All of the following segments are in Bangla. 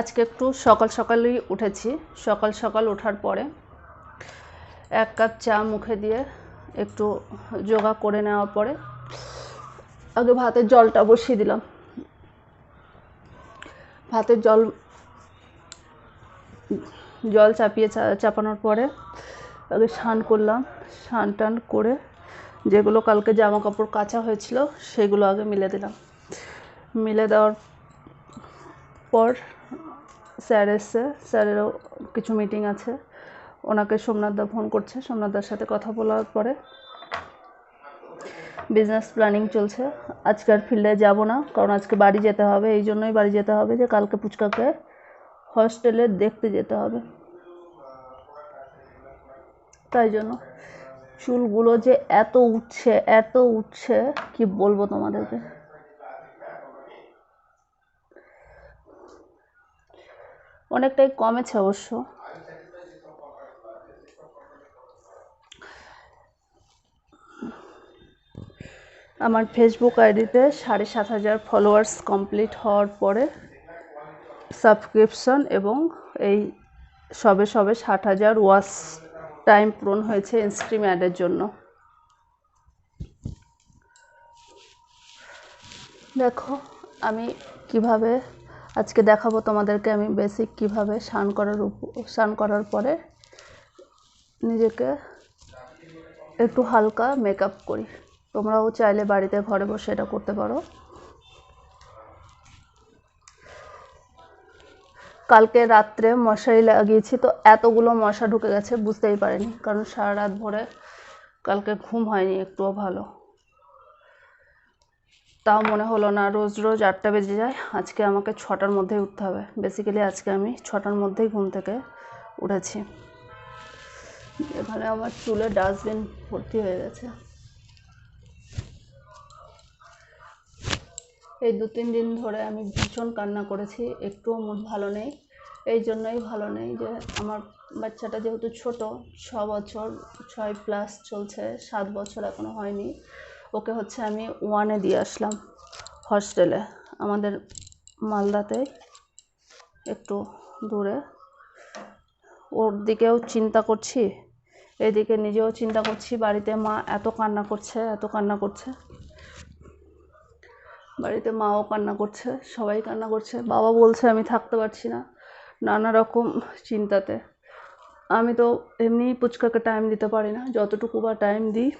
আজকে একটু সকাল সকালই উঠেছি। সকাল সকাল ওঠার পরে এক কাপ চা মুখে দিয়ে একটু যোগা করে নেওয়ার পরে আগে ভাতের জলটা বসিয়ে দিলাম। ভাতের জল জল চাপিয়ে চাপানোর পরে আগে স্নান করলাম। স্নান টান করে যেগুলো কালকে জামা কাপড় কাচা হয়েছিল সেগুলো আগে মিলে দিলাম। মিলে দেওয়ার পর স্যার এসছে। স্যারেরও কিছু মিটিং আছে। ওনাকে সোমনাথদা ফোন করছে। সোমনাথদার সাথে কথা বলার পরে বিজনেস প্ল্যানিং চলছে। আজকে আর ফিল্ডে যাব না, কারণ আজকে বাড়ি যেতে হবে। এই জন্যই বাড়ি যেতে হবে যে, কালকে পুচকাকে হস্টেলে দেখতে যেতে হবে। তাই জন্য চুলগুলো যে এত উঠছে এত উঠছে কি বলব তোমাদেরকে? অনেকটাই কমেছে অবশ্য। আমার ফেসবুক আইডিতে সাড়ে সাত হাজার ফলোয়ার্স কমপ্লিট হওয়ার পরে সাবস্ক্রিপশন এবং এই সবে সবে ষাট হাজার ওয়াচ টাইম পূরণ হয়েছে ইনস্ট্রিম অ্যাডের জন্য। দেখো, আমি কীভাবে আজকে দেখাবো তোমাদেরকে আমি বেসিক কীভাবে স্নান করার স্নান করার পরে নিজেকে একটু হালকা মেকআপ করি। তোমরাও চাইলে বাড়িতে ঘরে বসে এটা করতে পারো। কালকে রাত্রে মশারি লাগিয়েছি, তো এতগুলো মশা ঢুকে গেছে, বুঝতেই পারিনি, কারণ সারা রাত ভরে কালকে ঘুম হয়নি, একটুও ভালো। তাও মনে হলো না, রোজ রোজ আটটা বেজে যায়। আজকে আমাকে ছটার মধ্যেই উঠতে হবে। বেসিক্যালি আজকে আমি ছটার মধ্যেই ঘুম থেকে উঠেছি। এখানে আমার চুলে ডাস্টবিন ভর্তি হয়ে গেছে। এই দু তিন দিন ধরে আমি ভীষণ কান্না করেছি, একটুও মুড ভালো নেই। এই জন্যই ভালো নেই যে আমার বাচ্চাটা যেহেতু ছোট, ছ বছর, ছয় প্লাস চলছে, সাত বছর এখনও হয়নি। ওকে হচ্ছে আমি ওয়ানে দিয়ে আসলাম হস্টেলে আমাদের মালদাতে একটু দূরে। ওর দিকেও চিন্তা করছি, এদিকে নিজেও চিন্তা করছি, বাড়িতে মা এত কান্না করছে, এত কান্না করছে। বাড়িতে মাও কান্না করছে, সবাই কান্না করছে। বাবা বলছে আমি থাকতে পারছি না, নানা রকম চিন্তাতে। আমি তো এমনিই পুচকাকে টাইম দিতে পারি না, যতটুকু বা টাইম দিই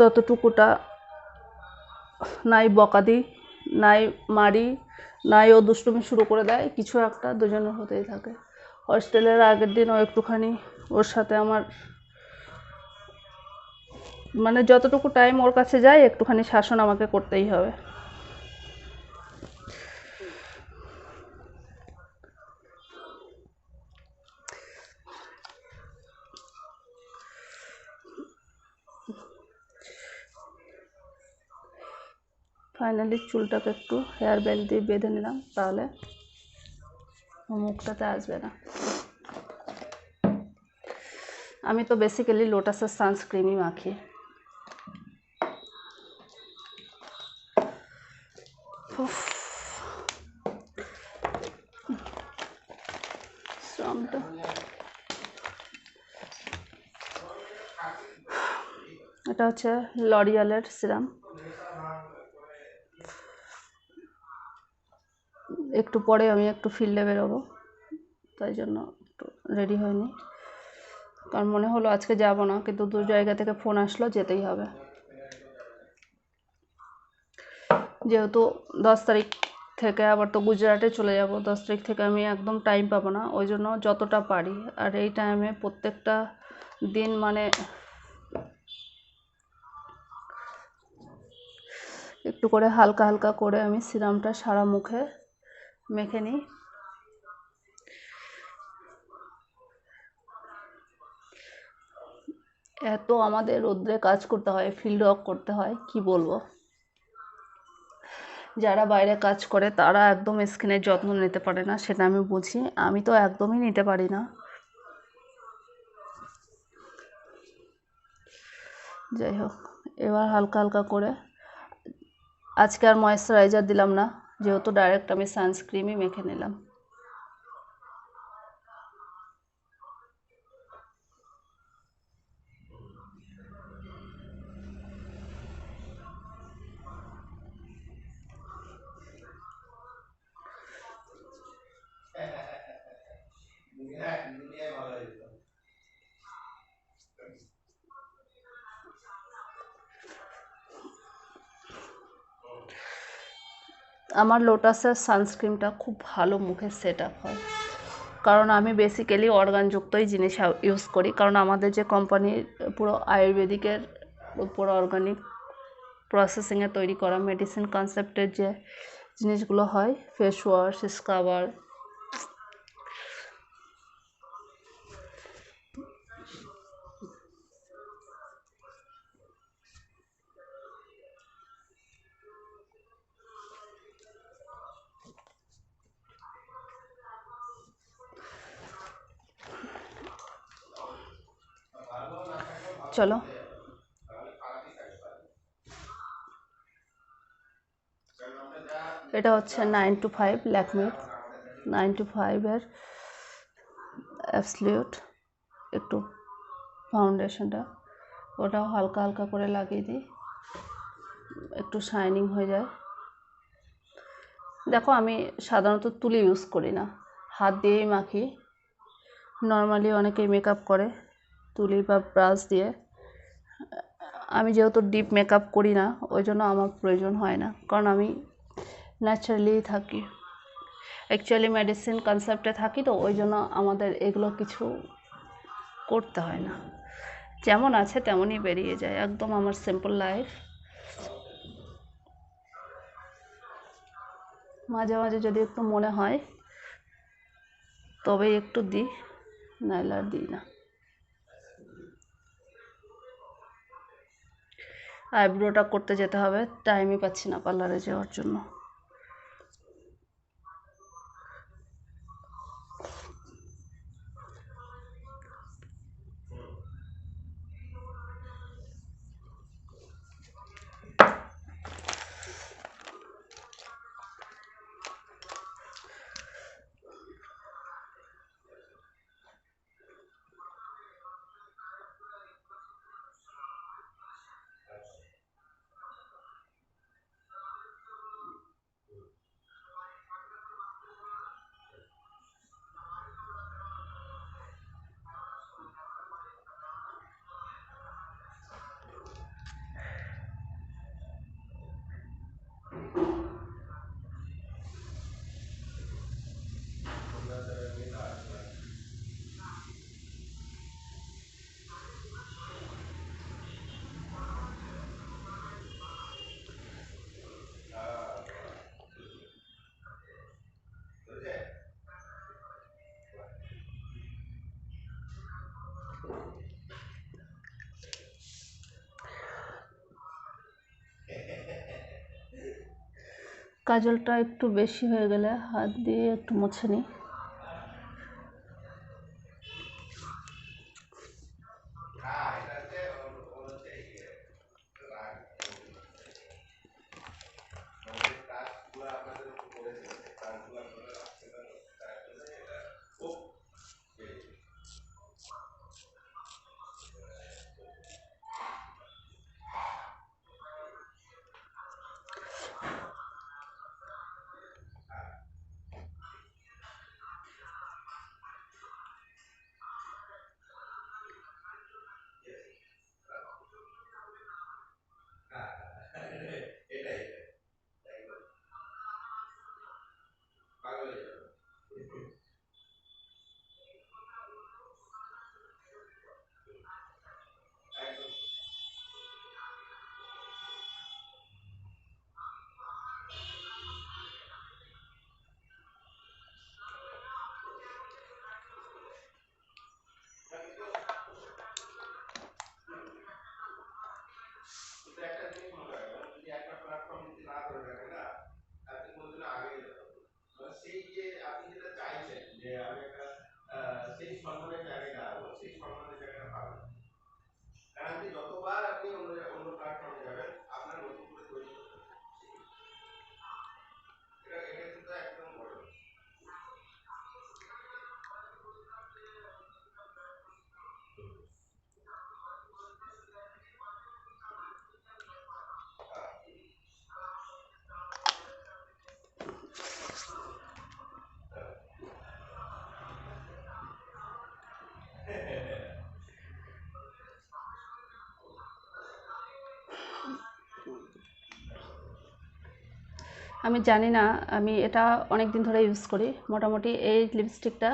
ততটুকুটা নাই বকা দিই নাই মারি, নাই ও দুষ্টুমি শুরু করে দেয়, কিছু একটা দুজনের হতেই থাকে। হস্টেলের আগের দিন ও একটুখানি ওর সাথে আমার মানে যতটুকু টাইম ওর কাছে যায়, একটুখানি শাসন আমাকে করতেই হবে। ফাইনালি চুলটাকে একটু হেয়ার বেল্ট দিয়ে বেঁধে নিলাম, তাহলে মুখটাতে আসবে না। আমি তো বেসিক্যালি লোটাসের সানস্ক্রিনই মাখি। এটা হচ্ছে লরিয়ালের সিরাম একটু পরে আমি একটু ফিল্ডে বেরোবো। তাই জন্য একটু রেডি হয়নি। কারণ মনে হলো আজকে যাব না, কিন্তু দু জায়গা থেকে ফোন আসলো, যেতেই হবে। যেহেতু দশ তারিখ থেকে আবার তো গুজরাটে চলে যাব, দশ তারিখ থেকে আমি একদম টাইম পাবো না, ওই জন্য যতটা পারি। আর এই টাইমে প্রত্যেকটা দিন মানে একটু করে হালকা হালকা করে আমি সিরামটা সারা মুখে মেখে নিই। এত আমাদের রোদ্রে কাজ করতে হয় ফিল্ড ওয়ার্ক করতে হয়, কি বলব? যারা বাইরে কাজ করে তারা একদম স্কিনের যত্ন নিতে পারে না, সেটা আমি বুঝি। আমি তো একদমই নিতে পারি না। যাই হোক, এবার হালকা হালকা করে, আজকে আর ময়েশ্চারাইজার দিলাম না। যেহেতু ডাইরেক্ট আমি সানস্ক্রিমই মেখে নিলাম। আমার লোটাসের সানস্ক্রিনটা খুব ভালো মুখে সেট আপ হয়। কারণ আমি বেসিক্যালি অর্গানযুক্তই জিনিস ইউজ করি। কারণ আমাদের যে কোম্পানির পুরো আয়ুর্বেদিকের উপর অর্গানিক প্রসেসিংয়ে তৈরি করা মেডিসিন কনসেপ্টের যে জিনিসগুলো হয় ফেস ওয়াশ স্কাবার চলো। এটা হচ্ছে নাইন টু ফাইভ ল্যাকমির। নাইন টু ফাইভের অ্যাবসলিউট একটু ফাউন্ডেশনটা ওটাও হালকা হালকা করে লাগিয়ে দিই। একটু শাইনিং হয়ে যায়। দেখো আমি সাধারণত তুলি ইউজ করি না। হাত দিয়েই মাখি। নর্মালি অনেকেই মেকআপ করে। তুলি বা ব্রাশ দিয়ে। আমি যেহেতু ডিপ মেকআপ করি না, ওই জন্য আমার প্রয়োজন হয় না, কারণ আমি ন্যাচারালি থাকি। অ্যাকচুয়ালি মেডিসিন কনসেপ্টে থাকি তো, ওই জন্য আমাদের এগুলো কিছু করতে হয় না। যেমন আছে তেমনই বেরিয়ে যায়, একদম আমার সিম্পল লাইফ মাঝে মাঝে যদি একটু মনে হয়, তবেই একটু দিই আর দিই না। আইব্রোটা করতে যেতে হবে। টাইমই পাচ্ছি না পার্লারে যাওয়ার জন্য। কাজলটা একটু বেশি হয়ে গেলে হাত দিয়ে একটু মুছে নিই। আমি জানি না, আমি এটা অনেক দিন ধরে ইউজ করি। মোটামুটি এই লিপস্টিকটা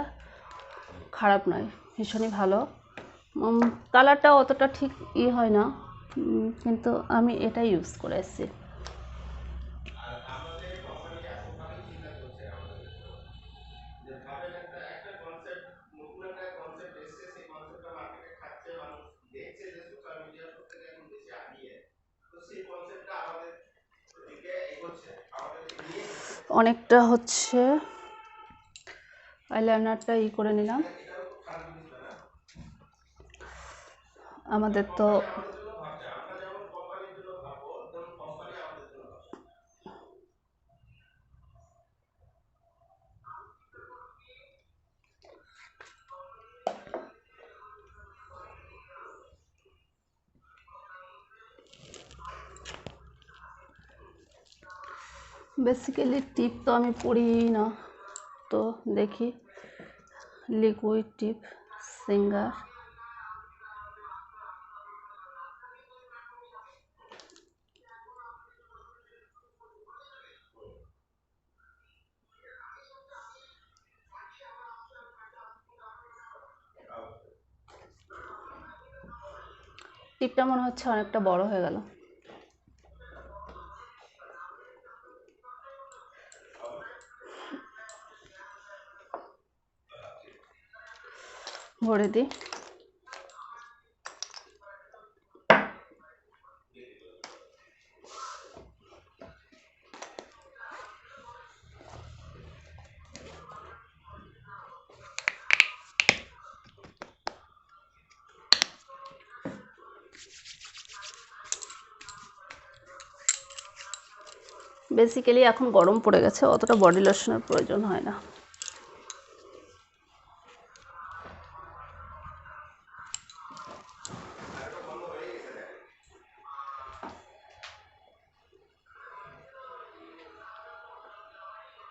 খারাপ নয়, ভীষণই ভালো। কালারটা অতটা ঠিক ই হয় না কিন্তু আমি এটাই ইউজ করে এসেছি অনেকটা হচ্ছে আইলাইনারটা ই করে নিলাম। আমাদের তো বেসিক্যালি টিপ তো আমি পড়ি না। তো দেখি। লিকুইড টিপ সিঙ্গার টিপটা মনে হচ্ছে অনেকটা বড় হয়ে গেল। ভরে দিই বেসিক্যালি এখন গরম পড়ে গেছে অতটা বডি লোশনের প্রয়োজন হয় না।